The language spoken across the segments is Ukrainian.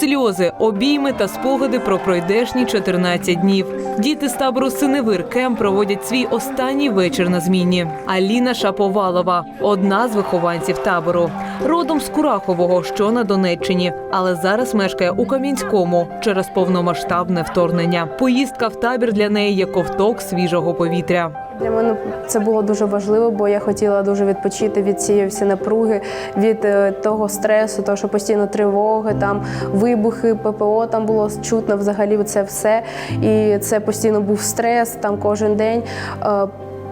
Сльози, обійми та спогади про пройдешні 14 днів. Діти з табору Синевир Кем проводять свій останній вечір на зміні. Аліна Шаповалова одна з вихованців табору. Родом з Курахового, що на Донеччині, але зараз мешкає у Кам'янському через повномасштабне вторгнення. Поїздка в табір для неї є ковток свіжого повітря. Для мене це було дуже важливо, бо я хотіла дуже відпочити від цієї всі напруги, від е, того стресу, того, що постійно тривоги, там вибухи, ППО там було чутно взагалі це все. І це постійно був стрес там кожен день.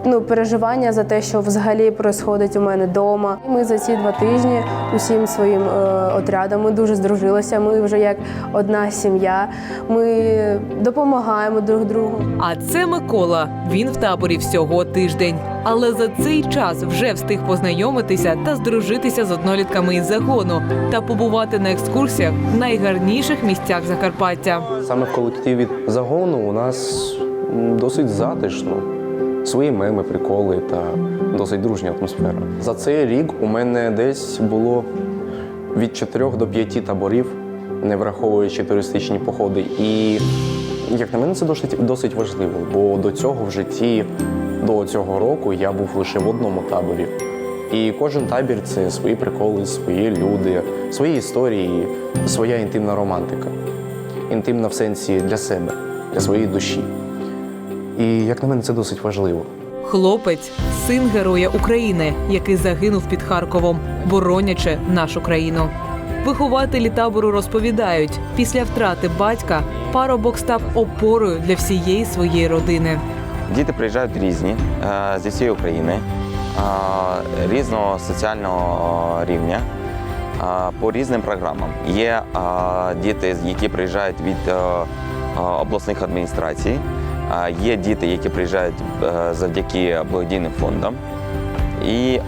Ну, переживання за те, що взагалі відбувається у мене вдома. Ми за ці два тижні усім своїм е, отрядом ми дуже здружилися. Ми вже як одна сім'я. Ми допомагаємо друг другу. А це Микола. Він в таборі всього тиждень. Але за цей час вже встиг познайомитися та здружитися з однолітками із загону та побувати на екскурсіях в найгарніших місцях Закарпаття. Саме в колективі загону у нас досить затишно. Свої меми, приколи та досить дружня атмосфера. За цей рік у мене десь було від 4 до 5 таборів, не враховуючи туристичні походи. І, як на мене, це досить, досить важливо, бо до цього в житті, до цього року, я був лише в одному таборі. І кожен табір це свої приколи, свої люди, свої історії, своя інтимна романтика інтимна в сенсі для себе, для своєї душі. І як на мене, це досить важливо. Хлопець син героя України, який загинув під Харковом, боронячи нашу країну. Вихователі табору розповідають, після втрати батька парубок став опорою для всієї своєї родини. Діти приїжджають різні е, зі всієї України, е, різного соціального рівня е, по різним програмам. Є діти, які приїжджають від обласних адміністрацій, є діти, які приїжджають е, завдяки благодійним фондам. І е,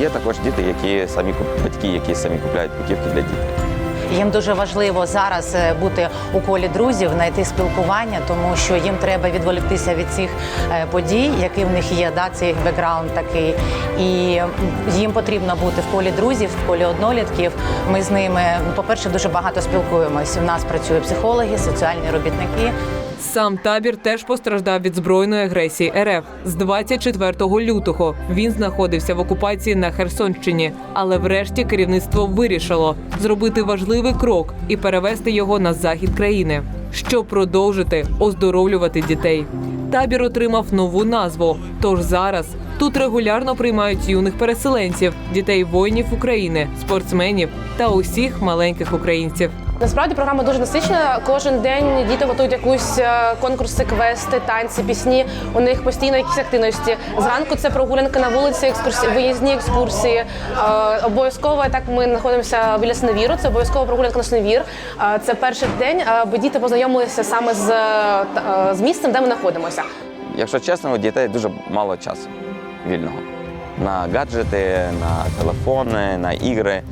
є також діти, які самі батьки, які самі купляють путівки для дітей. Їм дуже важливо зараз е, бути у колі друзів, знайти спілкування, тому що їм треба відволіктися від цих е, подій, які в них є, да, це бекграунд такий. І їм потрібно бути в колі друзів, в колі однолітків. Ми з ними, ну, по-перше, дуже багато спілкуємось. У нас працюють психологи, соціальні робітники. Сам табір теж постраждав від збройної агресії РФ. З 24 лютого він знаходився в окупації на Херсонщині, але врешті керівництво вирішило зробити важливий крок і перевести його на захід країни, щоб продовжити оздоровлювати дітей. Табір отримав нову назву. Тож зараз тут регулярно приймають юних переселенців, дітей воїнів України, спортсменів та усіх маленьких українців. Насправді програма дуже насичена. Кожен день діти готують якусь е, конкурси, квести, танці, пісні. У них постійно якісь активності. Зранку це прогулянка на вулиці, екскурсії, виїзні екскурсії. Е, Обов'язково так ми знаходимося біля Сневіру. Це обов'язково прогулянка на Сневір. Е, Це перший день, аби діти познайомилися саме з, з місцем, де ми знаходимося. Якщо чесно, у дітей дуже мало часу вільного на гаджети, на телефони, на ігри,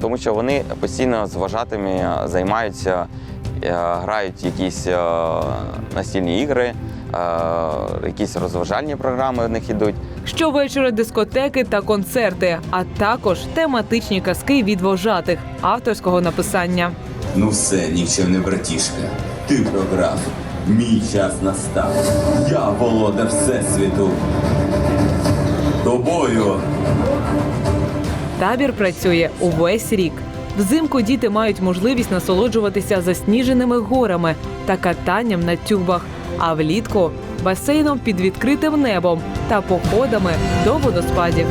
тому що вони постійно з вважатими займаються, грають якісь настільні ігри, якісь розважальні програми в них ідуть. Щовечора дискотеки та концерти, а також тематичні казки від вожатих авторського написання. Ну все, нікчемний братішка. Ти програв. Мій час настав. Я володар Всесвіту. Тобою. Табір працює увесь рік. Взимку діти мають можливість насолоджуватися засніженими горами та катанням на тюбах, а влітку басейном під відкритим небом та походами до водоспадів.